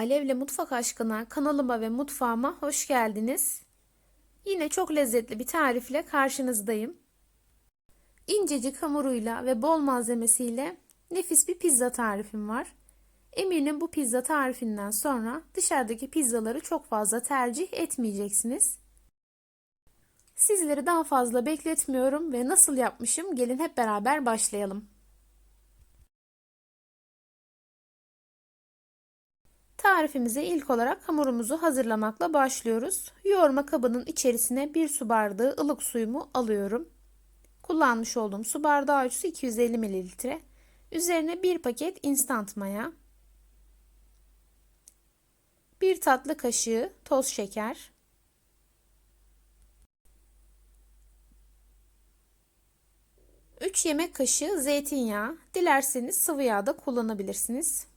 Alevle Mutfak Aşkına kanalıma ve mutfağıma hoş geldiniz. Yine çok lezzetli bir tarifle karşınızdayım. İncecik hamuruyla ve bol malzemesiyle nefis bir pizza tarifim var. Eminim bu pizza tarifinden sonra dışarıdaki pizzaları çok fazla tercih etmeyeceksiniz. Sizleri daha fazla bekletmiyorum ve nasıl yapmışım gelin hep beraber başlayalım. Tarifimize ilk olarak hamurumuzu hazırlamakla başlıyoruz. Yoğurma kabının içerisine 1 su bardağı ılık suyumu alıyorum. Kullanmış olduğum su bardağı ölçüsü 250 ml. Üzerine 1 paket instant maya, 1 tatlı kaşığı toz şeker, Üç yemek kaşığı zeytinyağı, dilerseniz sıvı yağ da kullanabilirsiniz.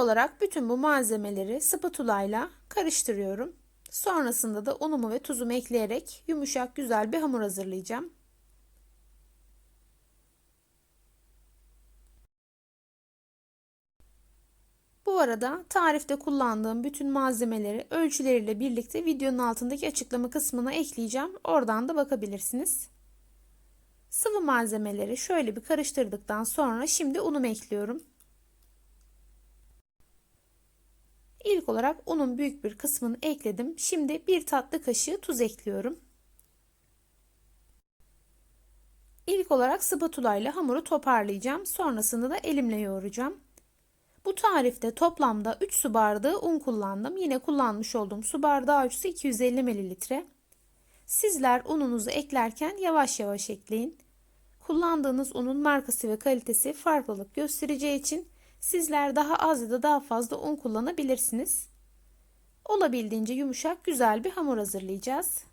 Olarak bütün bu malzemeleri spatula ile karıştırıyorum. Sonrasında da unumu ve tuzumu ekleyerek yumuşak güzel bir hamur hazırlayacağım. Bu arada tarifte kullandığım bütün malzemeleri ölçüleriyle birlikte videonun altındaki açıklama kısmına ekleyeceğim. Oradan da bakabilirsiniz. Sıvı malzemeleri şöyle bir karıştırdıktan sonra şimdi unumu ekliyorum. İlk olarak unun büyük bir kısmını ekledim. Şimdi bir tatlı kaşığı tuz ekliyorum. İlk olarak spatula ile hamuru toparlayacağım. Sonrasında da elimle yoğuracağım. Bu tarifte toplamda 3 su bardağı un kullandım. Yine kullanmış olduğum su bardağı ölçüsü 250 ml. Sizler ununuzu eklerken yavaş yavaş ekleyin. Kullandığınız unun markası ve kalitesi farklılık göstereceği için Sizler daha az ya da daha fazla un kullanabilirsiniz. Olabildiğince yumuşak güzel bir hamur hazırlayacağız.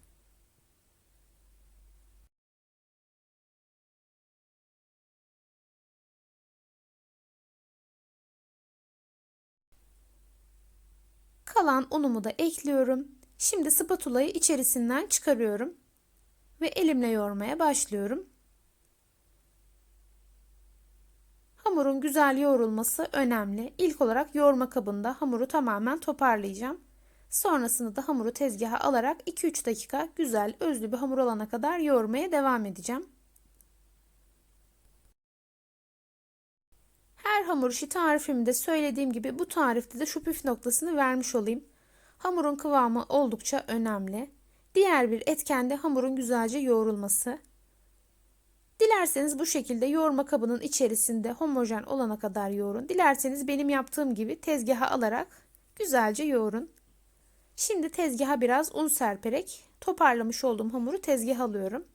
Kalan unumu da ekliyorum. Şimdi spatulayı içerisinden çıkarıyorum ve elimle yoğurmaya başlıyorum. Hamurun güzel yoğrulması önemli. İlk olarak yoğurma kabında hamuru tamamen toparlayacağım. Sonrasında da hamuru tezgaha alarak 2-3 dakika güzel özlü bir hamur olana kadar yoğurmaya devam edeceğim. Her hamur işi tarifimde söylediğim gibi bu tarifte de şu püf noktasını vermiş olayım. Hamurun kıvamı oldukça önemli. Diğer bir etken de hamurun güzelce yoğrulması. Dilerseniz bu şekilde yoğurma kabının içerisinde homojen olana kadar yoğurun. Dilerseniz benim yaptığım gibi tezgaha alarak güzelce yoğurun. Şimdi tezgaha biraz un serperek toparlamış olduğum hamuru tezgaha alıyorum.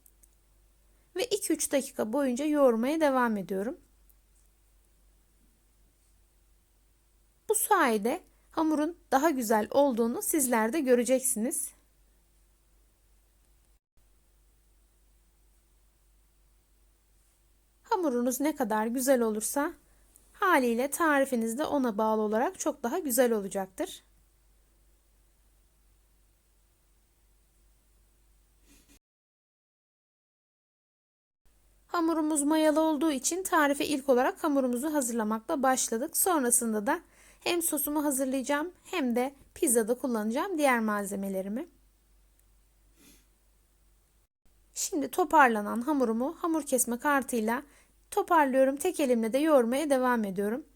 Ve 2-3 dakika boyunca yoğurmaya devam ediyorum. Bu sayede hamurun daha güzel olduğunu sizler de göreceksiniz. Hamurunuz ne kadar güzel olursa haliyle tarifiniz de ona bağlı olarak çok daha güzel olacaktır. Hamurumuz mayalı olduğu için tarife ilk olarak hamurumuzu hazırlamakla başladık. Sonrasında da hem sosumu hazırlayacağım hem de pizzada kullanacağım diğer malzemelerimi. Şimdi toparlanan hamurumu hamur kesme kartıyla Toparlıyorum. Tek elimle de yoğurmaya devam ediyorum.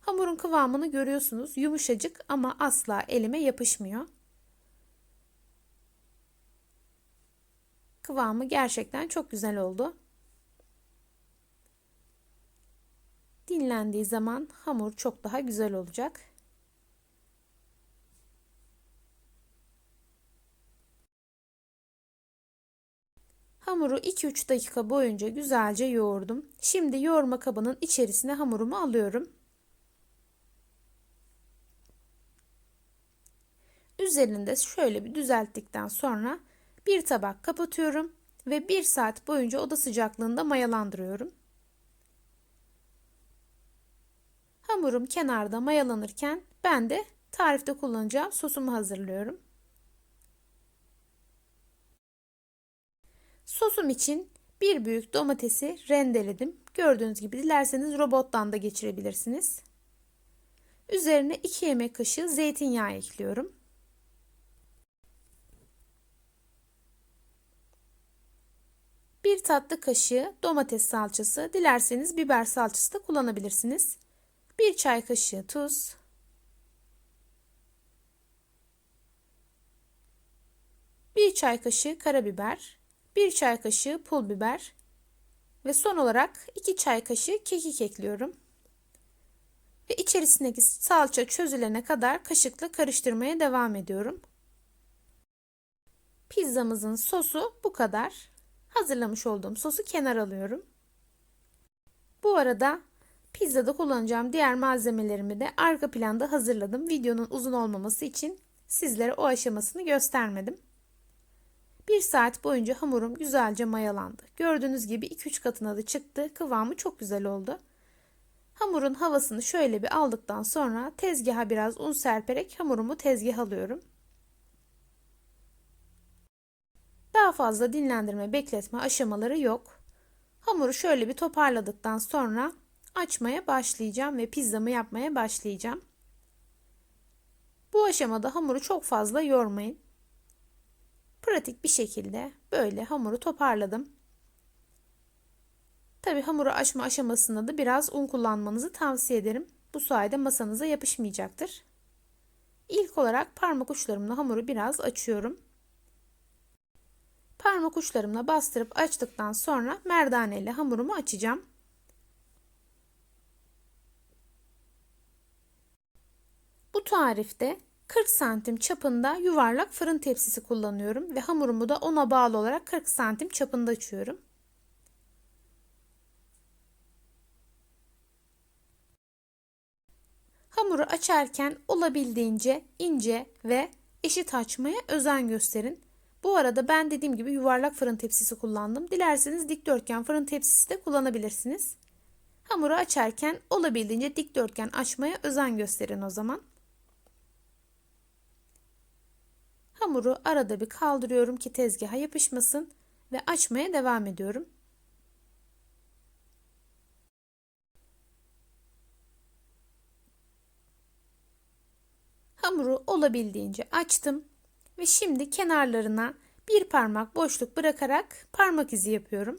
Hamurun kıvamını görüyorsunuz. Yumuşacık ama asla elime yapışmıyor. Kıvamı gerçekten çok güzel oldu. Dinlendiği zaman hamur çok daha güzel olacak. Hamuru 2-3 dakika boyunca güzelce yoğurdum. Şimdi yoğurma kabının içerisine hamurumu alıyorum. Üzerinde şöyle bir düzelttikten sonra bir tabak kapatıyorum ve 1 saat boyunca oda sıcaklığında mayalandırıyorum. Hamurum kenarda mayalanırken ben de tarifte kullanacağım sosumu hazırlıyorum. Sosum için bir büyük domatesi rendeledim. Gördüğünüz gibi dilerseniz robottan da geçirebilirsiniz. Üzerine 2 yemek kaşığı zeytinyağı ekliyorum. Bir tatlı kaşığı domates salçası, dilerseniz biber salçası da kullanabilirsiniz. Bir çay kaşığı tuz. Bir çay kaşığı karabiber, bir çay kaşığı pul biber ve son olarak 2 çay kaşığı kekik ekliyorum. Ve içerisindeki salça çözülene kadar kaşıkla karıştırmaya devam ediyorum. Pizzamızın sosu bu kadar. Hazırlamış olduğum sosu kenar alıyorum. Bu arada pizzada kullanacağım diğer malzemelerimi de arka planda hazırladım. Videonun uzun olmaması için sizlere o aşamasını göstermedim. Bir saat boyunca hamurum güzelce mayalandı. Gördüğünüz gibi 2-3 katına da çıktı. Kıvamı çok güzel oldu. Hamurun havasını şöyle bir aldıktan sonra tezgaha biraz un serperek hamurumu tezgah alıyorum. Daha fazla dinlendirme, bekletme aşamaları yok. Hamuru şöyle bir toparladıktan sonra açmaya başlayacağım ve pizzamı yapmaya başlayacağım. Bu aşamada hamuru çok fazla yormayın. Pratik bir şekilde böyle hamuru toparladım. Tabi hamuru açma aşamasında da biraz un kullanmanızı tavsiye ederim. Bu sayede masanıza yapışmayacaktır. İlk olarak parmak uçlarımla hamuru biraz açıyorum. Parmak uçlarımla bastırıp açtıktan sonra merdane ile hamurumu açacağım. Bu tarifte 40 santim çapında yuvarlak fırın tepsisi kullanıyorum ve hamurumu da ona bağlı olarak 40 santim çapında açıyorum. Hamuru açarken olabildiğince ince ve eşit açmaya özen gösterin. Bu arada ben dediğim gibi yuvarlak fırın tepsisi kullandım. Dilerseniz dikdörtgen fırın tepsisi de kullanabilirsiniz. Hamuru açarken olabildiğince dikdörtgen açmaya özen gösterin o zaman. Hamuru arada bir kaldırıyorum ki tezgaha yapışmasın ve açmaya devam ediyorum. Hamuru olabildiğince açtım ve şimdi kenarlarına bir parmak boşluk bırakarak parmak izi yapıyorum.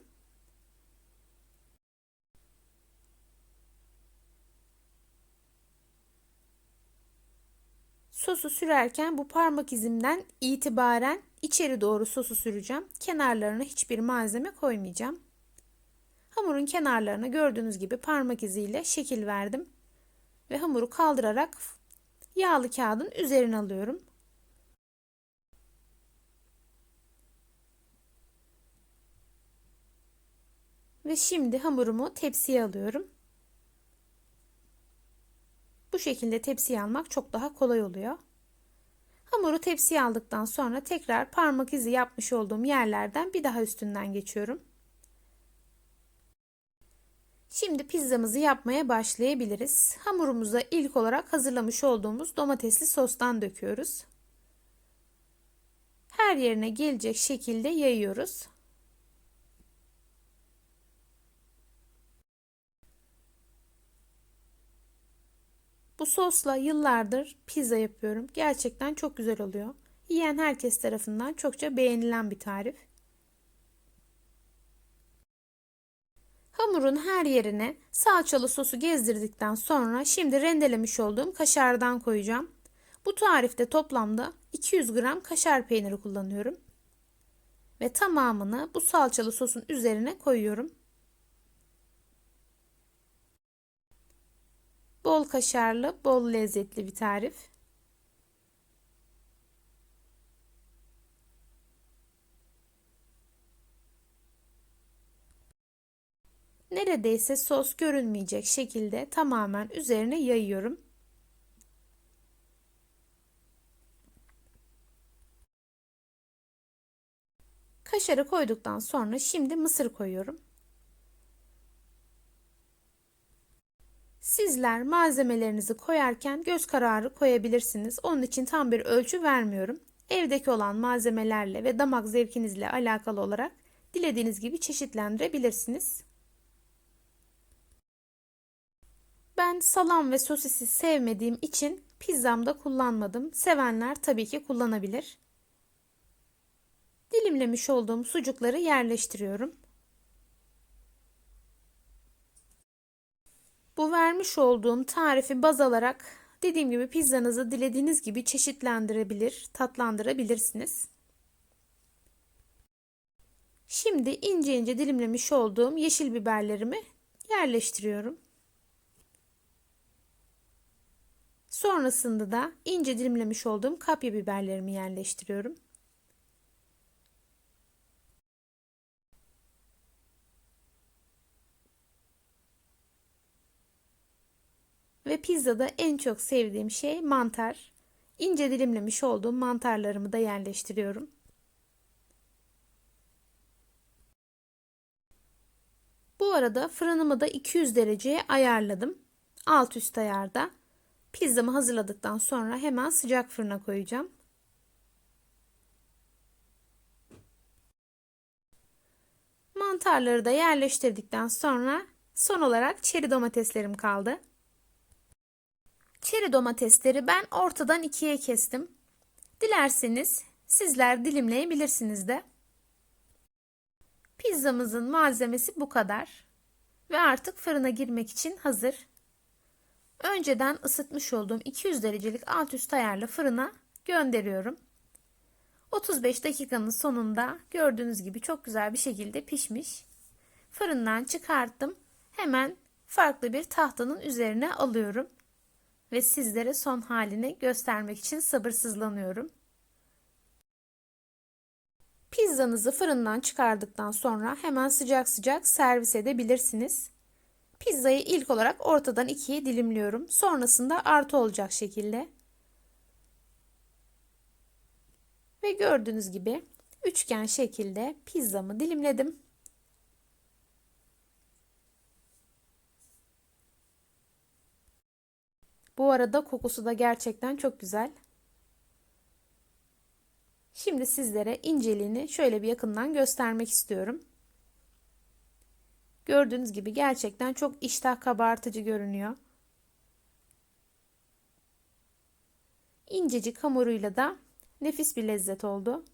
Sosu sürerken bu parmak izimden itibaren içeri doğru sosu süreceğim. Kenarlarına hiçbir malzeme koymayacağım. Hamurun kenarlarına gördüğünüz gibi parmak iziyle şekil verdim. Ve hamuru kaldırarak yağlı kağıdın üzerine alıyorum. Ve şimdi hamurumu tepsiye alıyorum. Bu şekilde tepsiye almak çok daha kolay oluyor. Hamuru tepsiye aldıktan sonra tekrar parmak izi yapmış olduğum yerlerden bir daha üstünden geçiyorum. Şimdi pizzamızı yapmaya başlayabiliriz. Hamurumuza ilk olarak hazırlamış olduğumuz domatesli sostan döküyoruz. Her yerine gelecek şekilde yayıyoruz. Bu sosla yıllardır pizza yapıyorum. Gerçekten çok güzel oluyor. Yiyen herkes tarafından çokça beğenilen bir tarif. Hamurun her yerine salçalı sosu gezdirdikten sonra şimdi rendelemiş olduğum kaşardan koyacağım. Bu tarifte toplamda 200 gram kaşar peyniri kullanıyorum. Ve tamamını bu salçalı sosun üzerine koyuyorum. Bol kaşarlı, bol lezzetli bir tarif. Neredeyse sos görünmeyecek şekilde tamamen üzerine yayıyorum. Kaşarı koyduktan sonra şimdi mısır koyuyorum. Sizler malzemelerinizi koyarken göz kararı koyabilirsiniz. Onun için tam bir ölçü vermiyorum. Evdeki olan malzemelerle ve damak zevkinizle alakalı olarak dilediğiniz gibi çeşitlendirebilirsiniz. Ben salam ve sosisi sevmediğim için pizzamda kullanmadım. Sevenler tabii ki kullanabilir. Dilimlemiş olduğum sucukları yerleştiriyorum. Bu vermiş olduğum tarifi baz alarak dediğim gibi pizzanızı dilediğiniz gibi çeşitlendirebilir, tatlandırabilirsiniz. Şimdi ince ince dilimlemiş olduğum yeşil biberlerimi yerleştiriyorum. Sonrasında da ince dilimlemiş olduğum kapya biberlerimi yerleştiriyorum. Ve pizzada en çok sevdiğim şey mantar. İnce dilimlemiş olduğum mantarlarımı da yerleştiriyorum. Bu arada fırınımı da 200 dereceye ayarladım. Alt üst ayarda. Pizzamı hazırladıktan sonra hemen sıcak fırına koyacağım. Mantarları da yerleştirdikten sonra son olarak çeri domateslerim kaldı. Çeri domatesleri ben ortadan ikiye kestim. Dilerseniz sizler dilimleyebilirsiniz de. Pizzamızın malzemesi bu kadar. Ve artık fırına girmek için hazır. Önceden ısıtmış olduğum 200 derecelik alt üst ayarlı fırına gönderiyorum. 35 dakikanın sonunda gördüğünüz gibi çok güzel bir şekilde pişmiş. Fırından çıkarttım. Hemen farklı bir tahtanın üzerine alıyorum ve sizlere son halini göstermek için sabırsızlanıyorum. Pizzanızı fırından çıkardıktan sonra hemen sıcak sıcak servis edebilirsiniz. Pizzayı ilk olarak ortadan ikiye dilimliyorum. Sonrasında artı olacak şekilde. Ve gördüğünüz gibi üçgen şekilde pizzamı dilimledim. Bu arada kokusu da gerçekten çok güzel. Şimdi sizlere inceliğini şöyle bir yakından göstermek istiyorum. Gördüğünüz gibi gerçekten çok iştah kabartıcı görünüyor. İncecik hamuruyla da nefis bir lezzet oldu.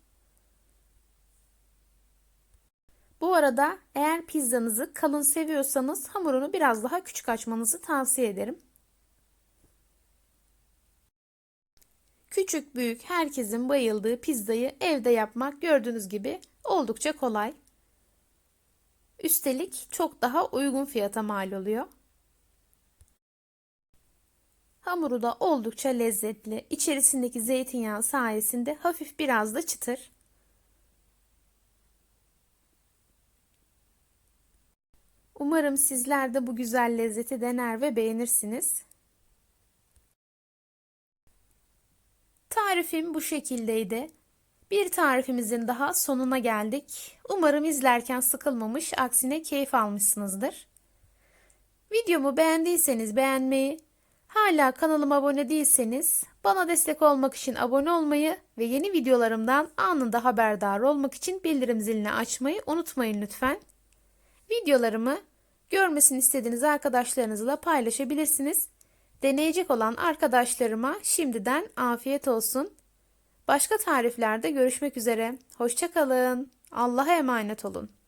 Bu arada eğer pizzanızı kalın seviyorsanız hamurunu biraz daha küçük açmanızı tavsiye ederim. Küçük büyük herkesin bayıldığı pizzayı evde yapmak gördüğünüz gibi oldukça kolay. Üstelik çok daha uygun fiyata mal oluyor. Hamuru da oldukça lezzetli. İçerisindeki zeytinyağı sayesinde hafif biraz da çıtır. Umarım sizler de bu güzel lezzeti dener ve beğenirsiniz. Tarifim bu şekildeydi. Bir tarifimizin daha sonuna geldik. Umarım izlerken sıkılmamış, aksine keyif almışsınızdır. Videomu beğendiyseniz beğenmeyi, hala kanalıma abone değilseniz bana destek olmak için abone olmayı ve yeni videolarımdan anında haberdar olmak için bildirim zilini açmayı unutmayın lütfen. Videolarımı görmesini istediğiniz arkadaşlarınızla paylaşabilirsiniz. Deneyecek olan arkadaşlarıma şimdiden afiyet olsun. Başka tariflerde görüşmek üzere. Hoşçakalın. Allah'a emanet olun.